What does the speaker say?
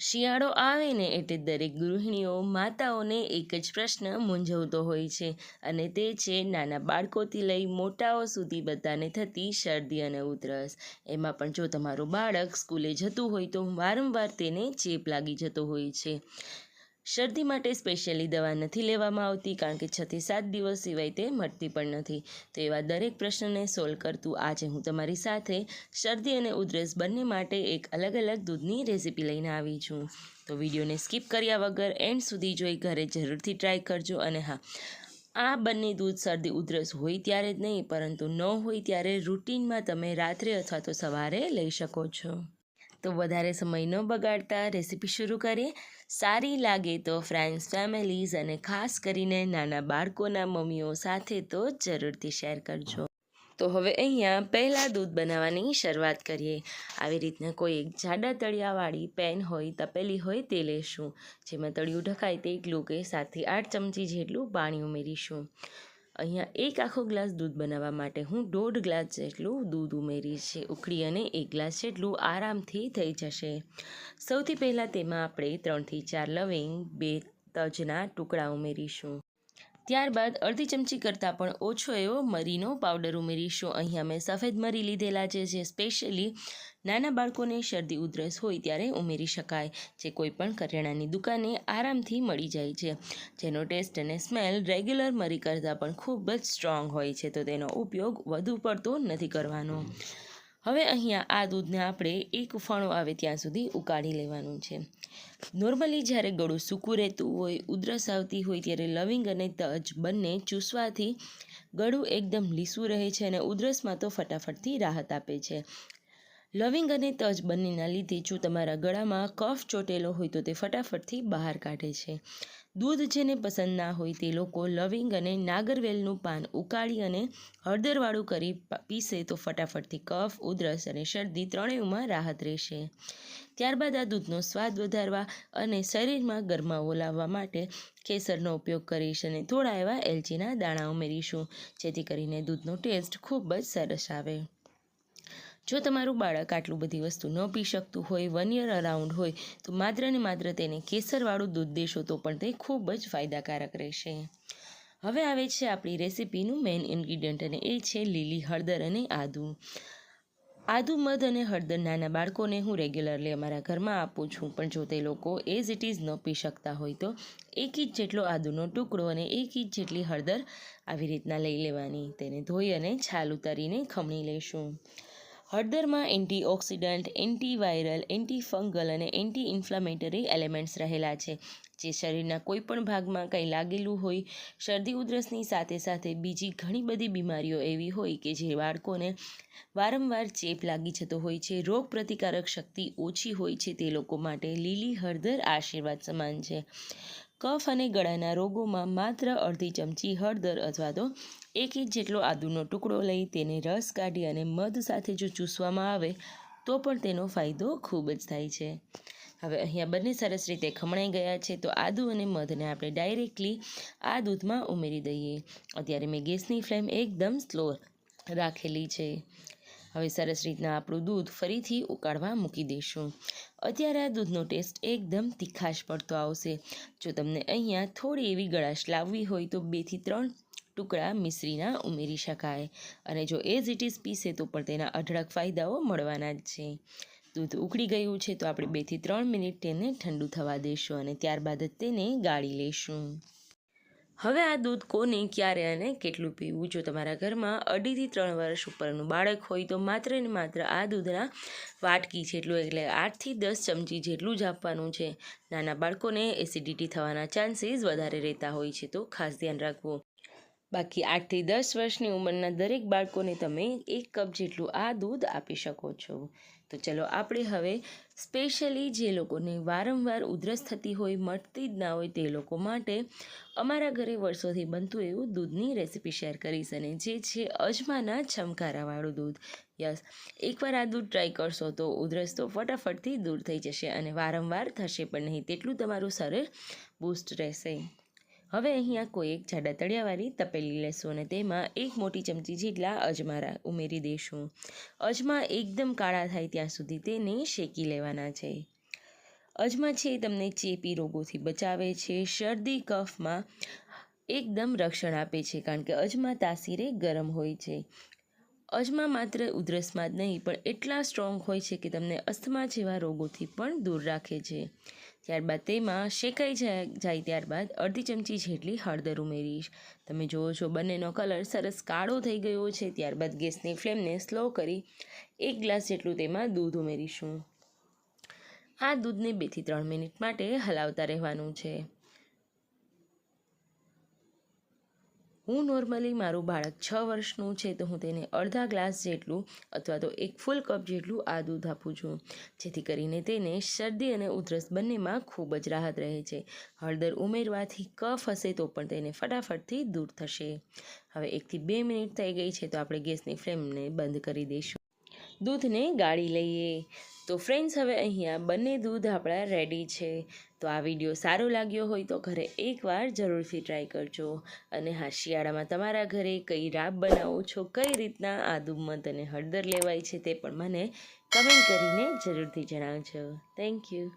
શિયાળો આવે ને એટલે દરેક ગૃહિણીઓ માતાઓને એક જ પ્રશ્ન મૂંઝવતો હોય છે અને તે છે, નાના બાળકોથી લઈ મોટાઓ સુધી બધાને થતી શરદી અને ઉધરસ. એમાં પણ જો તમારું બાળક સ્કૂલે જતું હોય તો વારંવાર તેને ચેપ લાગી જતો હોય છે. શરદી માટે સ્પેશિયલી દવા નથી લેવામાં આવતી કારણ કે છથી સાત દિવસ સિવાય તે મટતી પણ નથી. તો એવા દરેક પ્રશ્નને સોલ્વ કરતું આજે હું તમારી સાથે શરદી અને ઉધરસ બંને માટે એક અલગ અલગ દૂધની રેસીપી લઈને આવી છું. તો વિડીયોને સ્કીપ કર્યા વગર એન્ડ સુધી જોઈ ઘરે જરૂરથી ટ્રાય કરજો અને હા, આ બંને દૂધ શરદી ઉધરસ હોય ત્યારે જ નહીં, પરંતુ ન હોય ત્યારે રૂટીનમાં તમે રાત્રે અથવા તો સવારે લઈ શકો છો. તો વધારે સમય ન બગાડતા રેસીપી શરૂ કરીએ. સારી લાગે તો ફ્રેન્ડ્સ ફેમિલીઝ અને ખાસ કરીને નાના બાળકોના મમ્મીઓ સાથે તો જરૂરથી શેર કરજો. તો હવે અહીંયા પહેલાં દૂધ બનાવવાની શરૂઆત કરીએ. આવી રીતના કોઈ એક જાડા તળિયાવાળી પેન હોય, તપેલી હોય તે લેશું. જેમાં તળિયું ઢકાય તે ગ્લુકે સાતથી આઠ ચમચી જેટલું પાણી ઉમેરીશું. અહીંયા એક આખો ગ્લાસ દૂધ બનાવવા માટે હું દોઢ ગ્લાસ જેટલું દૂધ ઉમેરીશ. છે ઉકળી અને એક ગ્લાસ જેટલું આરામથી થઈ જશે. સૌથી પહેલાં તેમાં આપણે ત્રણથી ચાર લવિંગ, બે તજના ટુકડા ઉમેરીશું. ત્યારબાદ અડધી ચમચી કરતાં પણ ઓછો એવો મરીનો પાવડર ઉમેરીશું. અહીંયા મેં સફેદ મરી લીધેલા છે, જે સ્પેશિયલી નાના બાળકોને શરદી ઉધરસ હોય ત્યારે ઉમેરી શકાય, જે કોઈ પણ કરિયાણાની દુકાને આરામથી મળી જાય છે. જેનો ટેસ્ટ અને સ્મેલ રેગ્યુલર મરી કરતાં પણ ખૂબ જ સ્ટ્રોંગ હોય છે, તો તેનો ઉપયોગ વધુ પડતો નથી કરવાનો. હવે અહીંયા આ દૂધને આપણે એક ઉફાણો આવે ત્યાં સુધી ઉકાળી લેવાનું છે. નોર્મલી જ્યારે ગળું સૂકું રહેતું હોય, ઉધરસ આવતી હોય ત્યારે લવિંગ અને તજ બંને ચૂસવાથી ગળું એકદમ લીસું રહે છે અને ઉધરસમાં તો ફટાફટથી રાહત આપે છે. લવિંગ અને તજ બંનેના લીધે જો તમારા ગળામાં કફ ચોટેલો હોય તો તે ફટાફટથી બહાર કાઢે છે. દૂધ જેને પસંદ ના હોય તે લોકો લવિંગ અને નાગરવેલનું પાન ઉકાળી અને હળદરવાળું કરી પીસે તો ફટાફટથી કફ, ઉધરસ અને શરદી ત્રણેયમાં રાહત રહેશે. ત્યારબાદ આ દૂધનો સ્વાદ વધારવા અને શરીરમાં ગરમાવો લાવવા માટે કેસરનો ઉપયોગ કરીશ અને થોડા એવા એલચીના દાણા ઉમેરીશું, જેથી કરીને દૂધનો ટેસ્ટ ખૂબ જ સરસ આવે. જો તમારું બાળક આટલું બધી વસ્તુ ન પી શકતું હોય વન યર અરાઉન્ડ હોય, તો માત્ર ને માત્ર તેને કેસરવાળું દૂધ દેશો તો પણ તે ખૂબ જ ફાયદાકારક રહેશે. હવે આવે છે આપણી રેસીપીનું મેઇન ઇન્ગ્રીડિયન્ટ અને એ છે લીલી હળદર અને આદુ. આદુ, મધ અને હળદર નાના બાળકોને હું રેગ્યુલરલી અમારા ઘરમાં આપું છું, પણ જો તે લોકો એઝ ઇટ ઇઝ ન પી શકતા હોય તો એક ઇંચ જેટલો આદુનો ટુકડો અને એક ઇંચ જેટલી હળદર આવી રીતના લઈ લેવાની. તેને ધોઈ અને છાલ ઉતારીને ખમણી લઈશું. હળદરમાં એન્ટીઓક્સિડન્ટ, એન્ટીવાયરલ, એન્ટીફંગલ અને એન્ટી ઇન્ફ્લામેટરી એલિમેન્ટ્સ રહેલા છે, જે શરીરના કોઈપણ ભાગમાં કંઈ લાગેલું હોય, શરદી ઉધરસની સાથે સાથે બીજી ઘણી બધી બીમારીઓ એવી હોય કે જે બાળકોને વારંવાર ચેપ લાગી જતો હોય છે, રોગ પ્રતિકારક શક્તિ ઓછી હોય છે તે લોકો માટે લીલી હળદર આશીર્વાદ સમાન છે. કફ અને ગળાના રોગોમાં માત્ર અડધી ચમચી હળદર અથવા તો એક ઇંચ જેટલો આદુનો ટુકડો લઈ તેને રસ કાઢી અને મધ સાથે જો ચૂસવામાં આવે, તો પણ તેનો ફાયદો ખૂબ જ થાય છે. હવે અહીંયા બંને સરસ રીતે ખમણાઈ ગયા છે, તો આદુ અને મધને આપણે ડાયરેક્ટલી આ દૂધમાં ઉમેરી દઈએ. અત્યારે મેં ગેસની ફ્લેમ એકદમ સ્લો રાખેલી છે. હવે સરસ રીતના આપણું દૂધ ફરીથી ઉકાળવા મૂકી દઈશું. અત્યારે આ દૂધનો ટેસ્ટ એકદમ તીખાશ પડતો આવશે. જો તમને અહીંયા થોડી એવી ગળાશ લાવવી હોય તો બેથી ત્રણ ટુકડા મિશ્રીના ઉમેરી શકાય. અને જો એઝ ઇટ ઇઝ પીસે તો પણ તેના અઢળક ફાયદાઓ મળવાના જ છે. દૂધ ઉકળી ગયું છે તો આપણે બેથી ત્રણ મિનિટ તેને ઠંડુ થવા દઈશું અને ત્યારબાદ જ તેને ગાળી લઈશું. હવે આ દૂધ કોને, ક્યારે અને કેટલું પીવું? જો તમારા ઘરમાં અઢીથી ત્રણ વર્ષ ઉપરનું બાળક હોય તો માત્ર ને માત્ર આ દૂધના વાટકી જેટલું, એટલે આઠથી દસ ચમચી જેટલું જ આપવાનું છે. નાના બાળકોને એસિડિટી થવાના ચાન્સીસ વધારે રહેતા હોય છે, તો ખાસ ધ્યાન રાખવું. બાકી આઠથી દસ વર્ષની ઉંમરના દરેક બાળકોને તમે એક કપ જેટલું આ દૂધ આપી શકો છો. તો ચલો આપણે હવે સ્પેશિયલી જે લોકોને વારંવાર ઉધરસ થતી હોય, મટતી જ ના હોય તે લોકો માટે અમારા ઘરે વર્ષોથી બનતું એવું દૂધની રેસીપી શેર કરીશ અને જે છે અજમાના છમકારાવાળું દૂધ. યસ, એકવાર આ દૂધ ટ્રાય કરશો તો ઉધરસ તો ફટાફટથી દૂર થઈ જશે અને વારંવાર થશે પણ નહીં, તેટલું તમારું શરીર બૂસ્ટ રહેશે. હવે અહીંયા કોઈ એક જાડા તળિયાવાળી તપેલી લેશું અને તેમાં એક મોટી ચમચી જેટલા અજમારા ઉમેરી દઈશું અજમા એકદમ કાળા થાય ત્યાં સુધી તેને શેકી લેવાના છે. અજમા છે તમને ચેપી રોગોથી બચાવે છે, શરદી, કફમાં એકદમ રક્ષણ આપે છે કારણ કે અજમા તાસીરે ગરમ હોય છે. અજમા માત્ર ઉધરસમાં જ નહીં પણ એટલા સ્ટ્રોંગ હોય છે કે તમને અસ્થમા જેવા રોગોથી પણ દૂર રાખે છે. ત્યારબાદ તેમાં શેકાઈ જાય ત્યારબાદ અડધી ચમચી જેટલી હળદર ઉમેરીશ. તમે જુઓ છો, બંનેનો કલર સરસ કાળો થઈ ગયો છે. ત્યારબાદ ગેસની ફ્લેમને સ્લો કરી એક ગ્લાસ જેટલું તેમાં દૂધ ઉમેરીશું. આ દૂધને બેથી ત્રણ મિનિટ માટે હલાવતા રહેવાનું છે. હું નોર્મલી મારું બાળક છ વર્ષનું છે તો હું તેને અડધા ગ્લાસ જેટલું અથવા તો એક ફૂલ કપ જેટલું આ દૂધ આપું છું. જેથી કરીને તેને શરદી અને ઉધરસ બંનેમાં ખૂબ જ રાહત રહે છે. હળદર ઉમેરવાથી કફ હશે તો પણ તેને ફટાફટથી દૂર થશે. હવે એકથી બે મિનિટ થઈ ગઈ છે તો આપણે ગેસની ફ્લેમને બંધ કરી દઈશું. દૂધને ગાળી લઈએ. તો ફ્રેન્ડ્સ હવે અહીંયા બંને દૂધ આપણા રેડી છે. તો આ વીડિયો સારો લાગ્યો હોય તો ઘરે એકવાર જરૂરથી ટ્રાય કરજો. અને હા, શિયાળામાં તમારા ઘરે કઈ રાબ બનાવો છો, કઈ રીતના આદુ મધ અને હળદર લેવાય છે તે પણ મને કમેન્ટ કરીને જરૂરથી જણાવજો. Thank you